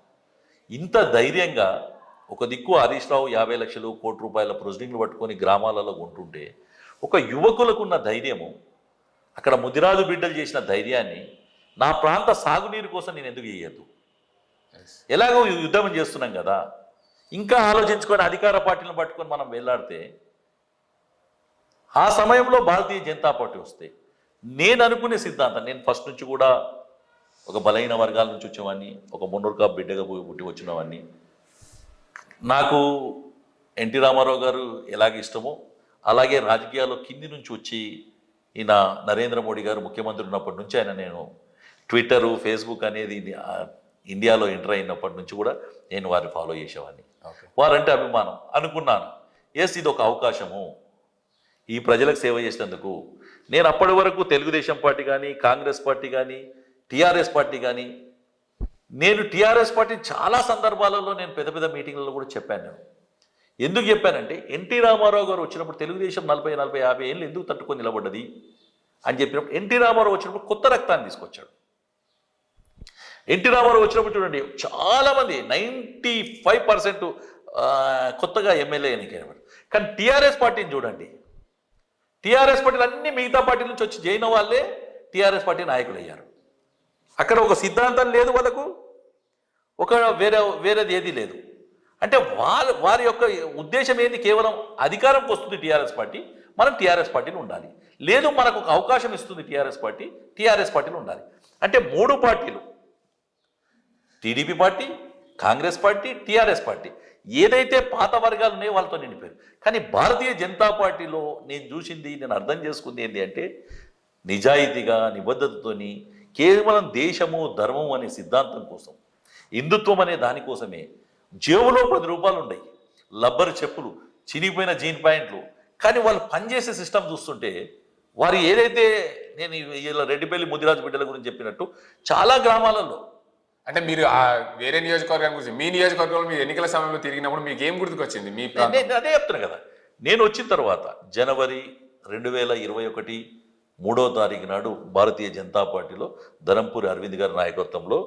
ఇంత ధైర్యంగా ఒక దిక్కు హరీష్ రావు యాభై లక్షలు కోటి రూపాయల ప్రొసీడింగ్లు పట్టుకొని గ్రామాలలో ఉంటుంటే ఒక యువకులకున్న ధైర్యము అక్కడ ముదిరాజు బిడ్డలు చేసిన ధైర్యాన్ని నా ప్రాంత సాగునీరు కోసం నేను ఎందుకు చేయొద్దు? ఎలాగో యుద్ధం చేస్తున్నాం కదా. ఇంకా ఆలోచించుకొని అధికార పార్టీలను పట్టుకొని మనం వెళ్ళాడితే ఆ సమయంలో భారతీయ జనతా పార్టీ వస్తే నేను అనుకునే సిద్ధాంతం నేను ఫస్ట్ నుంచి కూడా ఒక బలహీన వర్గాల నుంచి వచ్చేవాడిని ఒక మున్నూరుకా బిడ్డగా పోయి పుట్టి వచ్చినవాడిని నాకు ఎన్టీ రామారావు గారు ఎలాగ ఇష్టమో అలాగే రాజకీయాల్లో కింది నుంచి వచ్చి ఈయన నరేంద్ర మోడీ గారు ముఖ్యమంత్రి ఉన్నప్పటి నుంచి ఆయన నేను ట్విట్టరు ఫేస్బుక్ అనేది ఇండియాలో ఎంటర్ అయినప్పటి నుంచి కూడా నేను వారిని ఫాలో చేసేవాడిని. వారంటే అభిమానం. అనుకున్నాను. ఎస్ ఇది ఒక అవకాశము. ఈ ప్రజలకు సేవ చేసినందుకు. నేను అప్పటి వరకు తెలుగుదేశం పార్టీ కానీ కాంగ్రెస్ పార్టీ కానీ టీఆర్ఎస్ పార్టీ కానీ నేను టీఆర్ఎస్ పార్టీ చాలా సందర్భాలలో నేను పెద్ద పెద్ద మీటింగ్లలో కూడా చెప్పాను నేను. ఎందుకు చెప్పానంటే ఎన్టీ రామారావు గారు వచ్చినప్పుడు తెలుగుదేశం నలభై నలభై యాభై ఏళ్ళు ఎందుకు తట్టుకొని నిలబడ్డది అని చెప్పినప్పుడు ఎన్టీ రామారావు వచ్చినప్పుడు కొత్త రక్తాన్ని తీసుకొచ్చాడు. ఎన్టీ రామారావు వచ్చినప్పుడు చూడండి చాలామంది నైంటీ ఫైవ్ పర్సెంట్ కొత్తగా ఎమ్మెల్యే ఎన్నికైనవాడు కానీ టీఆర్ఎస్ పార్టీని చూడండి. టీఆర్ఎస్ పార్టీలు అన్ని మిగతా పార్టీల నుంచి వచ్చి జైన వాళ్ళే టీఆర్ఎస్ పార్టీ నాయకులు అయ్యారు అక్కడ ఒక సిద్ధాంతం లేదు వాళ్ళకు. ఒక వేరే వేరేది ఏది లేదు. అంటే వారి వారి యొక్క ఉద్దేశం ఏంది? కేవలం అధికారంకి వస్తుంది టీఆర్ఎస్ పార్టీ మనం టీఆర్ఎస్ పార్టీలో ఉండాలి. లేదు మనకు ఒక అవకాశం ఇస్తుంది టీఆర్ఎస్ పార్టీ టీఆర్ఎస్ పార్టీలో ఉండాలి. అంటే మూడు పార్టీలు. TDP party Congress party TRS party. ఏదైతే పాత వర్గాలు ఉన్నాయో వాళ్ళతో నిండిపోయారు. కానీ భారతీయ జనతా పార్టీలో నేను చూసింది నేను అర్థం చేసుకుంది ఏంటి అంటే నిజాయితీగా నిబద్ధతతోని కేవలం దేశము ధర్మం అనే సిద్ధాంతం కోసం హిందుత్వం అనే దానికోసమే జేబులో పది రూపాయలు ఉన్నాయి లబ్బరు చెప్పులు చినిగిపోయిన జీన్ ప్యాంట్లు. కానీ వాళ్ళు పనిచేసే సిస్టమ్ చూస్తుంటే వారు ఏదైతే నేను ఇలా రెడ్డిపల్లి ముదిరాజు బిడ్డల గురించి చెప్పినట్టు చాలా గ్రామాలలో. అంటే మీరు ఆ వేరే నియోజకవర్గం గురించి మీ నియోజకవర్గంలో మీరు ఎన్నికల సమయంలో తిరిగినప్పుడు మీకు ఏం గుర్తుకొచ్చింది? మీ అదే చెప్తున్నా కదా. నేను వచ్చిన తర్వాత జనవరి రెండు వేల ఇరవై ఒకటి మూడో తారీఖు నాడు భారతీయ జనతా పార్టీలో ధరంపూరి అరవింద్ గారి నాయకత్వంలో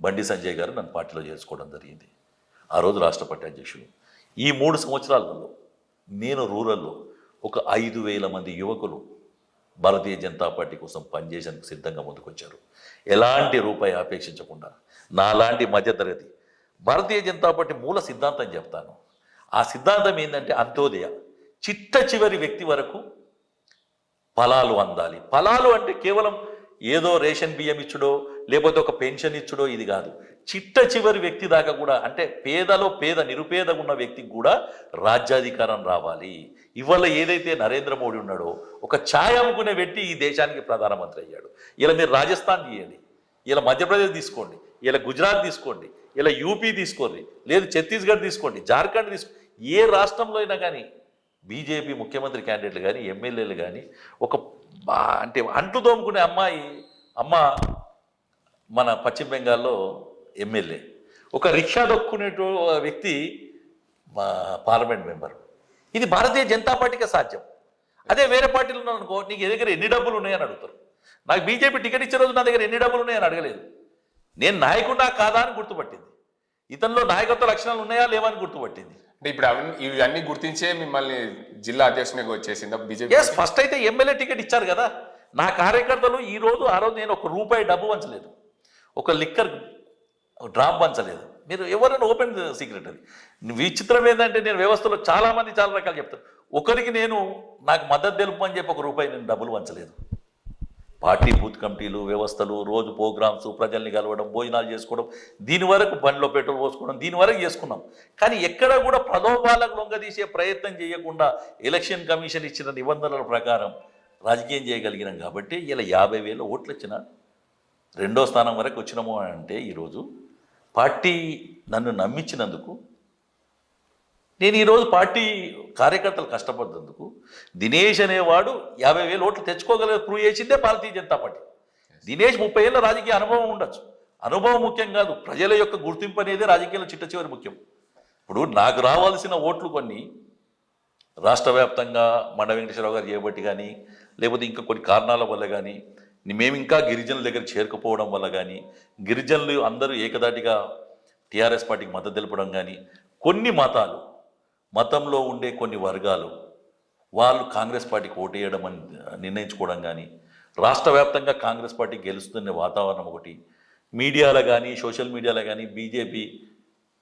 బండి సంజయ్ గారు నన్ను పార్టీలో చేసుకోవడం జరిగింది. ఆ రోజు రాష్ట్ర పార్టీ అధ్యక్షుడు ఈ మూడు సంవత్సరాలలో నేను రూరల్లో ఒక ఐదు వేల మంది యువకులు భారతీయ జనతా పార్టీ కోసం పనిచేసేందుకు సిద్ధంగా ముందుకొచ్చారు. ఎలాంటి రూపాయి అపేక్షించకుండా నాలాంటి మధ్యతరగతి భారతీయ జనతా పార్టీ మూల సిద్ధాంతం చెప్తాను. ఆ సిద్ధాంతం ఏంటంటే అంత్యోదయ చిట్ట చివరి వ్యక్తి వరకు ఫలాలు అందాలి. ఫలాలు అంటే కేవలం ఏదో రేషన్ బియ్యం ఇచ్చుడో లేకపోతే ఒక పెన్షన్ ఇచ్చుడో ఇది కాదు. చిట్ట చివరి వ్యక్తి దాకా కూడా అంటే పేదలో పేద నిరుపేద ఉన్న వ్యక్తికి కూడా రాజ్యాధికారం రావాలి. ఇవాళ ఏదైతే నరేంద్ర మోడీ ఉన్నాడో ఒక ఛాయ్ అమ్ముకునే వ్యక్తి ఈ దేశానికి ప్రధానమంత్రి అయ్యాడు. ఇలా మీరు రాజస్థాన్ తీయండి. ఇలా మధ్యప్రదేశ్ తీసుకోండి. ఇలా గుజరాత్ తీసుకోండి. ఇలా యూపీ తీసుకోండి. లేదు ఛత్తీస్గఢ్ తీసుకోండి. జార్ఖండ్ తీసుకో ఏ రాష్ట్రంలో అయినా కానీ బీజేపీ ముఖ్యమంత్రి క్యాండిడేట్లు కానీ ఎమ్మెల్యేలు కానీ ఒక అంటే అంట్లు తోముకునే అమ్మాయి అమ్మ మన పశ్చిమ బెంగాల్లో ఎమ్మెల్యే. ఒక రిక్షా దొక్కునే వ్యక్తి మా పార్లమెంట్ మెంబర్. ఇది భారతీయ జనతా పార్టీకే సాధ్యం. అదే వేరే పార్టీలు ఉన్నాను అనుకో నీకు దగ్గర ఎన్ని డబ్బులు ఉన్నాయని అడుగుతారు. నాకు బీజేపీ టికెట్ ఇచ్చే రోజు నా దగ్గర ఎన్ని డబ్బులు ఉన్నాయని అడగలేదు. నేను నాయకుడా కాదా అని గుర్తుపట్టింది. ఇతనిలో నాయకత్వ లక్షణాలు ఉన్నాయా లేవని గుర్తుపట్టింది. అంటే ఇప్పుడు అవన్నీ ఇవన్నీ గుర్తించే మిమ్మల్ని జిల్లా అధ్యక్షునిగా వచ్చేసిందా బీజేపీ? ఎస్ ఫస్ట్ అయితే ఎమ్మెల్యే టికెట్ ఇచ్చారు కదా. నా కార్యకర్తలు ఈ రోజు ఆ రోజు నేను ఒక రూపాయి డబ్బు వంచలేదు ఒక లిక్కర్ డ్రాప్ వంచలేదు మీరు ఎవరైనా ఓపెన్ సీక్రెట్ అది. విచిత్రం ఏంటంటే నేను వ్యవస్థలో చాలా మంది చాలా రకాలు చెప్తారు. ఒకరికి నేను నాకు మద్దతు తెలుపు అని చెప్పి ఒక రూపాయి నేను డబ్బులు వంచలేదు పార్టీ బూత్ కమిటీలు వ్యవస్థలు రోజు ప్రోగ్రామ్స్ ప్రజల్ని కలవడం భోజనాలు చేసుకోవడం దీని వరకు బండిలో పెట్రోల్ పోసుకోవడం దీని వరకు చేసుకున్నాం. కానీ ఎక్కడ కూడా ప్రలోభాలకు లొంగదీసే ప్రయత్నం చేయకుండా ఎలక్షన్ కమిషన్ ఇచ్చిన నిబంధనల ప్రకారం రాజకీయం చేయగలిగినాం కాబట్టి ఇలా యాభై వేల ఓట్లు వచ్చిన రెండో స్థానం వరకు వచ్చినాము అంటే ఈరోజు పార్టీ నన్ను నమ్మించినందుకు నేను ఈరోజు పార్టీ కార్యకర్తలు కష్టపడ్డందుకు దినేష్ అనేవాడు యాభై వేలు ఓట్లు తెచ్చుకోగల ప్రూవ్ చేసిందే భారతీయ జనతా పార్టీ. దినేష్ ముప్పై ఏళ్ళ రాజకీయ అనుభవం ఉండొచ్చు. అనుభవం ముఖ్యం కాదు ప్రజల యొక్క గుర్తింపు అనేది రాజకీయాల చిట్ట చివరి ముఖ్యం. ఇప్పుడు నాకు రావాల్సిన ఓట్లు కొన్ని రాష్ట్ర వ్యాప్తంగా మండ వెంకటేశ్వరరావు గారు చేయబట్టి కానీ లేకపోతే ఇంకా కొన్ని కారణాల వల్ల కానీ మేము ఇంకా గిరిజనుల దగ్గర చేరుకుపోవడం వల్ల కానీ గిరిజనులు అందరూ ఏకదాటిగా టీఆర్ఎస్ పార్టీకి మద్దతు తెలపడం కానీ కొన్ని మతాలు మతంలో ఉండే కొన్ని వర్గాలు వాళ్ళు కాంగ్రెస్ పార్టీకి ఓటేయడం అని నిర్ణయించుకోవడం కానీ రాష్ట్ర వ్యాప్తంగా కాంగ్రెస్ పార్టీ గెలుస్తున్న వాతావరణం ఒకటి మీడియాలో కానీ సోషల్ మీడియాలో కానీ బీజేపీ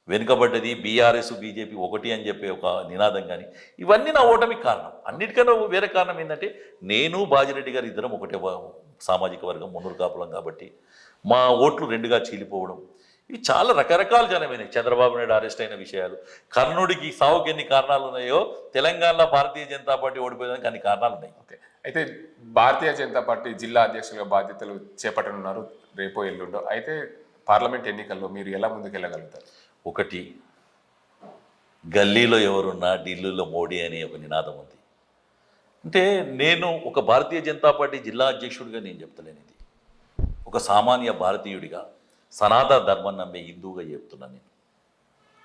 వెనుకబడ్డది బీఆర్ఎస్ బీజేపీ ఒకటి అని చెప్పే ఒక నినాదం కానీ ఇవన్నీ నా ఓటమికి కారణం. అన్నిటికన్నా వేరే కారణం ఏంటంటే నేను బాజిరెడ్డి గారు ఇద్దరం ఒకటే సామాజిక వర్గం మునురు కాపులం కాబట్టి మా ఓట్లు రెండుగా చీలిపోవడం ఇవి చాలా రకరకాల జనమైనవి. చంద్రబాబు నాయుడు అరెస్ట్ అయిన విషయాలు కర్ణుడికి సావుకి ఎన్ని కారణాలు ఉన్నాయో తెలంగాణలో భారతీయ జనతా పార్టీ ఓడిపోయేదానికి అన్ని కారణాలు ఉన్నాయి. ఓకే. అయితే భారతీయ జనతా పార్టీ జిల్లా అధ్యక్షులుగా బాధ్యతలు చేపట్టనున్నారు రేపో ఎల్లుండో. అయితే పార్లమెంట్ ఎన్నికల్లో మీరు ఎలా ముందుకెళ్ళగలుగుతారు ఒకటి గల్లీలో ఎవరున్నా ఢిల్లీలో మోడీ అనే ఒక నినాదం ఉంది. అంటే నేను ఒక భారతీయ జనతా పార్టీ జిల్లా అధ్యక్షుడిగా నేను చెప్తలేను ఇది ఒక సామాన్య భారతీయుడిగా సనాతన ధర్మం నమ్మే హిందువుగా చెప్తున్నాను నేను.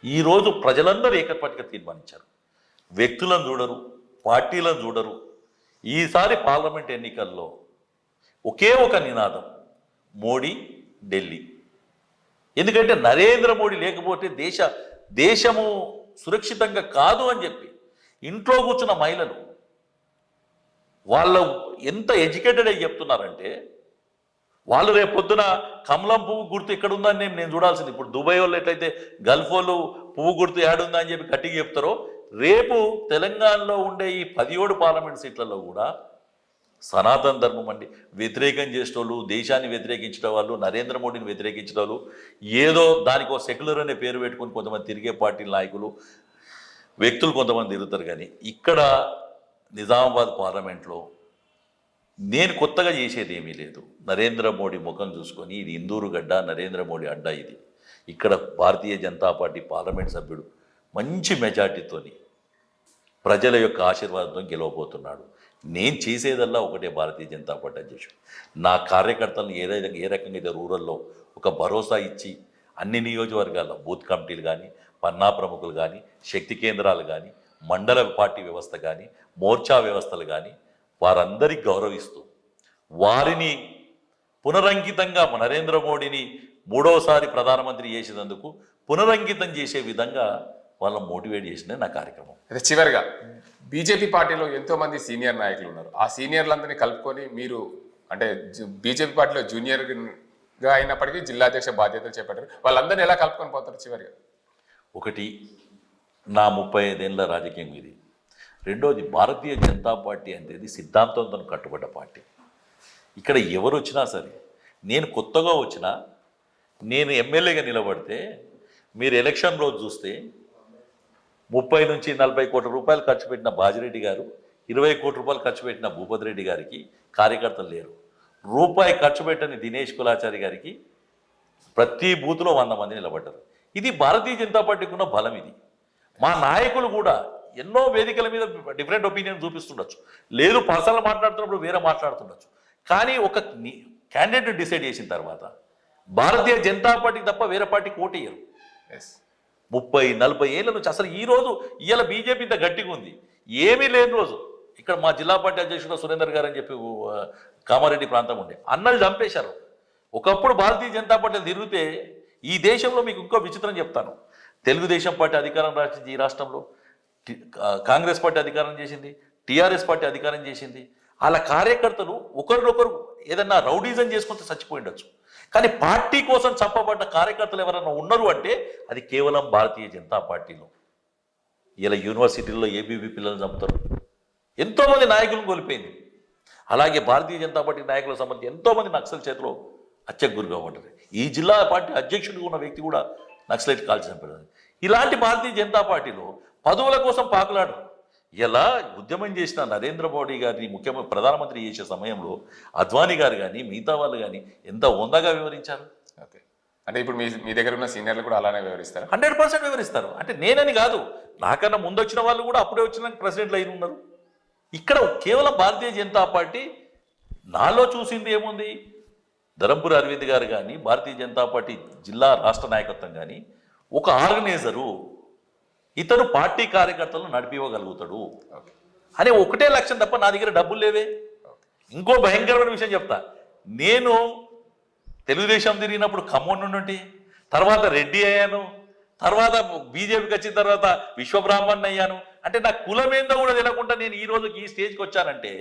ఈరోజు ప్రజలందరూ ఏకపాటిగా తీర్మానించారు. వ్యక్తులను చూడరు పార్టీలను చూడరు. ఈసారి పార్లమెంట్ ఎన్నికల్లో ఒకే ఒక నినాదం మోడీ ఢిల్లీ. ఎందుకంటే నరేంద్ర మోడీ లేకపోతే దేశ దేశము సురక్షితంగా కాదు అని చెప్పి ఇంట్లో కూర్చున్న మహిళలు వాళ్ళ ఎంత ఎడ్యుకేటెడ్ అయి చెప్తున్నారంటే వాళ్ళు రేపు పొద్దున కమలం పువ్వు గుర్తు ఎక్కడ ఉందని నేను నేను చూడాల్సింది. ఇప్పుడు దుబాయ్ వాళ్ళు ఎట్లయితే గల్ఫ్ వాళ్ళు పువ్వు గుర్తు ఏడుందా అని చెప్పి గట్టిగా చెప్తారో రేపు తెలంగాణలో ఉండే ఈ పదిహేడు పార్లమెంట్ సీట్లలో కూడా సనాతన ధర్మం అండి. వ్యతిరేకం చేసేటోళ్ళు దేశాన్ని వ్యతిరేకించడం వాళ్ళు నరేంద్ర మోడీని వ్యతిరేకించడం వాళ్ళు ఏదో దానికో సెక్యులర్ అనే పేరు పెట్టుకొని కొంతమంది తిరిగే పార్టీ నాయకులు వ్యక్తులు కొంతమంది తిరుగుతారు కానీ ఇక్కడ నిజామాబాద్ పార్లమెంట్లో నేను కొత్తగా చేసేది ఏమీ లేదు. నరేంద్ర మోడీ ముఖం చూసుకొని ఇది ఇందూరు గడ్డ నరేంద్ర మోడీ అడ్డా ఇది. ఇక్కడ భారతీయ జనతా పార్టీ పార్లమెంట్ సభ్యుడు మంచి మెజార్టీతోని ప్రజల యొక్క ఆశీర్వాదంతో గెలవబోతున్నాడు. నేను చేసేదల్లా ఒకటే భారతీయ జనతా పార్టీ అధ్యక్షుడు. నా కార్యకర్తలను ఏ రకంగా ఏ రకంగా అయితే రూరల్లో ఒక భరోసా ఇచ్చి అన్ని నియోజకవర్గాల్లో బూత్ కమిటీలు కానీ పన్నా ప్రముఖులు కానీ శక్తి కేంద్రాలు కానీ మండల పార్టీ వ్యవస్థ కానీ మోర్చా వ్యవస్థలు కానీ వారందరికీ గౌరవిస్తూ వారిని పునరంకితంగా నరేంద్ర మోడీని మూడవసారి ప్రధానమంత్రి చేసినందుకు పునరంకితం చేసే విధంగా వాళ్ళని మోటివేట్ చేసినది నా కార్యక్రమం. అయితే చివరిగా బీజేపీ పార్టీలో ఎంతో మంది సీనియర్ నాయకులు ఉన్నారు. ఆ సీనియర్లందరినీ కలుపుకొని మీరు అంటే బీజేపీ పార్టీలో జూనియర్గా అయినప్పటికీ జిల్లా అధ్యక్ష బాధ్యతలు చేపట్టారు. వాళ్ళందరినీ ఎలా కలుపుకొని పోతారు చివరిగా? ఒకటి నా ముప్పై ఐదేళ్ళ రాజకీయం ఇది. రెండోది భారతీయ జనతా పార్టీ అనేది సిద్ధాంతంతో కట్టుబడ్డ పార్టీ. ఇక్కడ ఎవరు వచ్చినా సరే నేను కొత్తగా వచ్చినా నేను ఎమ్మెల్యేగా నిలబడితే మీరు ఎలక్షన్ రోజు చూస్తే ముప్పై నుంచి నలభై కోట్ల రూపాయలు ఖర్చు పెట్టిన బాజిరెడ్డి గారు ఇరవై కోట్ల రూపాయలు ఖర్చు పెట్టిన భూపతి రెడ్డి గారికి కార్యకర్తలు లేరు. రూపాయి ఖర్చు పెట్టని దినేష్ కులాచారి గారికి ప్రతి బూత్లో వంద మంది నిలబడ్డారు. ఇది భారతీయ జనతా పార్టీకి ఉన్న బలం ఇది. మా నాయకులు కూడా ఎన్నో వేదికల మీద డిఫరెంట్ ఒపీనియన్ చూపిస్తుండొచ్చు. లేదు పర్సనల్ మాట్లాడుతున్నప్పుడు వేరే మాట్లాడుతుండొచ్చు. కానీ ఒక క్యాండిడేట్ డిసైడ్ చేసిన తర్వాత భారతీయ జనతా పార్టీకి తప్ప వేరే పార్టీకి ఓటేయరు. ఎస్ ముప్పై నలభై ఏళ్ళ నుంచి అసలు ఈ రోజు ఇవాళ బీజేపీ ఇంత గట్టిగా ఉంది. ఏమీ లేని రోజు ఇక్కడ మా జిల్లా పార్టీ అధ్యక్షుడు సురేందర్ గారు అని చెప్పి కామారెడ్డి ప్రాంతం ఉండే. అన్నలు చంపేశారు. ఒకప్పుడు భారతీయ జనతా పార్టీ తిరిగితే ఈ దేశంలో మీకు ఇంకో విచిత్రం చెప్తాను. తెలుగుదేశం పార్టీ అధికారం రాసింది ఈ రాష్ట్రంలో. కాంగ్రెస్ పార్టీ అధికారం చేసింది టీఆర్ఎస్ పార్టీ అధికారం చేసింది. వాళ్ళ కార్యకర్తలు ఒకరినొకరు ఏదన్నా రౌడీజం చేసుకుంటే చచ్చిపోయి ఉండొచ్చు కానీ పార్టీ కోసం చంపబడ్డ కార్యకర్తలు ఎవరైనా ఉన్నారు అంటే అది కేవలం భారతీయ జనతా పార్టీలో. ఇలా యూనివర్సిటీల్లో ఏబీవీ పిల్లల్ని చంపుతారు. ఎంతోమంది నాయకులను కోల్పోయింది. అలాగే భారతీయ జనతా పార్టీ నాయకులకు సంబంధించి ఎంతోమంది నక్సల్ చేతిలో హత్యకు ఉంటారు ఈ జిల్లా పార్టీ అధ్యక్షుడిగా ఉన్న వ్యక్తి కూడా నక్సలైట్ కాల్చి చంపారు ఇలాంటి భారతీయ జనతా పార్టీలో పదవుల కోసం పాకులాడరు ఇలా ఉద్యమం చేసిన నరేంద్ర మోడీ గారిని ముఖ్యమంత్రి ప్రధానమంత్రి చేసే సమయంలో అద్వానీ గారు కానీ మిగతా వాళ్ళు కానీ ఎంత హోందాగా వివరించారు? ఓకే. అంటే ఇప్పుడు మీ మీ దగ్గర ఉన్న సీనియర్లు కూడా అలానే వివరిస్తారా? హండ్రెడ్ పర్సెంట్ వివరిస్తారు. అంటే నేనని కాదు. నాకన్నా ముందు వచ్చిన వాళ్ళు కూడా అప్పుడే వచ్చిన ప్రెసిడెంట్లు అయిన ఉన్నారు. ఇక్కడ కేవలం భారతీయ జనతా పార్టీ నాలో చూసింది ఏముంది? ధరంపూర్ అరవింద్ గారు కానీ భారతీయ జనతా పార్టీ జిల్లా రాష్ట్ర నాయకత్వం కానీ ఒక ఆర్గనైజరు ఇతను పార్టీ కార్యకర్తలను నడిపివ్వగలుగుతాడు. అనే ఒకటే లక్ష్యం తప్ప నా దగ్గర డబ్బులు లేవే. ఇంకో భయంకరమైన విషయం చెప్తా. నేను తెలుగుదేశం తిరిగినప్పుడు ఖమ్మం నుండి తర్వాత రెడ్డి అయ్యాను తర్వాత బీజేపీకి వచ్చిన తర్వాత విశ్వబ్రాహ్మణ్ అయ్యాను. అంటే నా కులం ఏందో కూడా తెలియకుండా నేను ఈ రోజుకి ఈ స్టేజ్కి వచ్చానంటే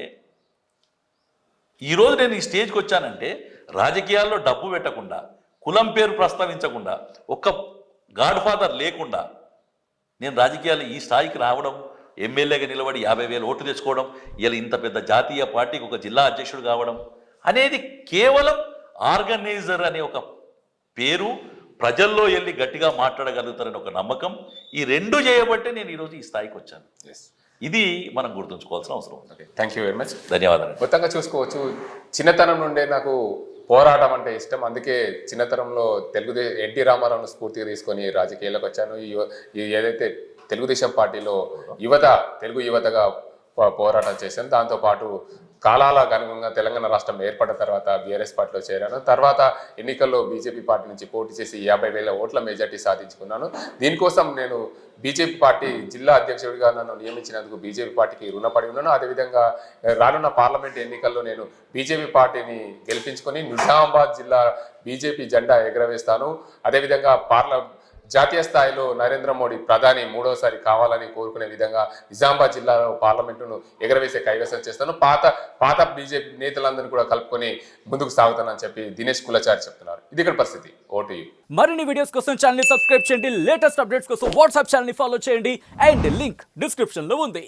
ఈ రోజు నేను ఈ స్టేజ్కి వచ్చానంటే రాజకీయాల్లో డబ్బు పెట్టకుండా కులం పేరు ప్రస్తావించకుండా ఒక్క గాడ్ ఫాదర్ లేకుండా నేను రాజకీయాలు ఈ స్థాయికి రావడం ఎమ్మెల్యేగా నిలబడి యాభై వేలు ఓట్లు తెచ్చుకోవడం ఇలా ఇంత పెద్ద జాతీయ పార్టీకి ఒక జిల్లా అధ్యక్షుడు కావడం అనేది కేవలం ఆర్గనైజర్ అనే ఒక పేరు ప్రజల్లో వెళ్ళి గట్టిగా మాట్లాడగలుగుతారని ఒక నమ్మకం. ఈ రెండు చేయబట్టే నేను ఈరోజు ఈ స్థాయికి వచ్చాను. ఎస్ ఇది మనం గుర్తుంచుకోవాల్సిన అవసరం ఉంది. Okay thank you very much ధన్యవాదాలు. మొత్తంగా చూసుకోవచ్చు. చిన్నతనం నుండే నాకు పోరాటం అంటే ఇష్టం. అందుకే చిన్నతనంలో తెలుగుదే ఎన్టీ రామారావును స్ఫూర్తిగా తీసుకొని రాజకీయాల్లోకి వచ్చాను. ఈ ఏదైతే తెలుగుదేశం పార్టీలో యువత తెలుగు యువతగా పోరాటం చేశాను. దాంతోపాటు కాలాలకు అనుగుణంగా తెలంగాణ రాష్ట్రం ఏర్పడిన తర్వాత బీఆర్ఎస్ పార్టీలో చేరాను. తర్వాత ఎన్నికల్లో బీజేపీ పార్టీ నుంచి పోటీ చేసి యాభై వేల ఓట్ల మెజార్టీ సాధించుకున్నాను. దీనికోసం నేను బీజేపీ పార్టీ జిల్లా అధ్యక్షుడిగా నన్ను నియమించినందుకు బీజేపీ పార్టీకి రుణపడి ఉన్నాను. అదేవిధంగా రానున్న పార్లమెంట్ ఎన్నికల్లో నేను బీజేపీ పార్టీని గెలిపించుకొని నిజామాబాద్ జిల్లా బీజేపీ జెండా ఎగరవేస్తాను. అదేవిధంగా పార్ల జాతీయ స్థాయిలో నరేంద్ర మోడీ ప్రధాని మూడోసారి కావాలని కోరుకునే విధంగా నిజామాబాద్ జిల్లాలో పార్లమెంటును ఎగరవేసే కైవసం చేస్తాను. పాత పాత బీజేపీ నేతలందరినీ కూడా కలుపుకొని ముందుకు సాగుతానని చెప్పి దినేష్ కులచారి చెప్తున్నారు. ఇది ఇక్కడ పరిస్థితి. ఓటు మరిన్ని వీడియోస్ కోసం ఛానల్ సబ్స్క్రైబ్ చేయండి. లేటెస్ట్ అప్డేట్స్ కోసం వాట్సాప్ ఛానల్ ఫాలో చేయండి. అండ్ లింక్ డిస్క్రిప్షన్లో ఉంది.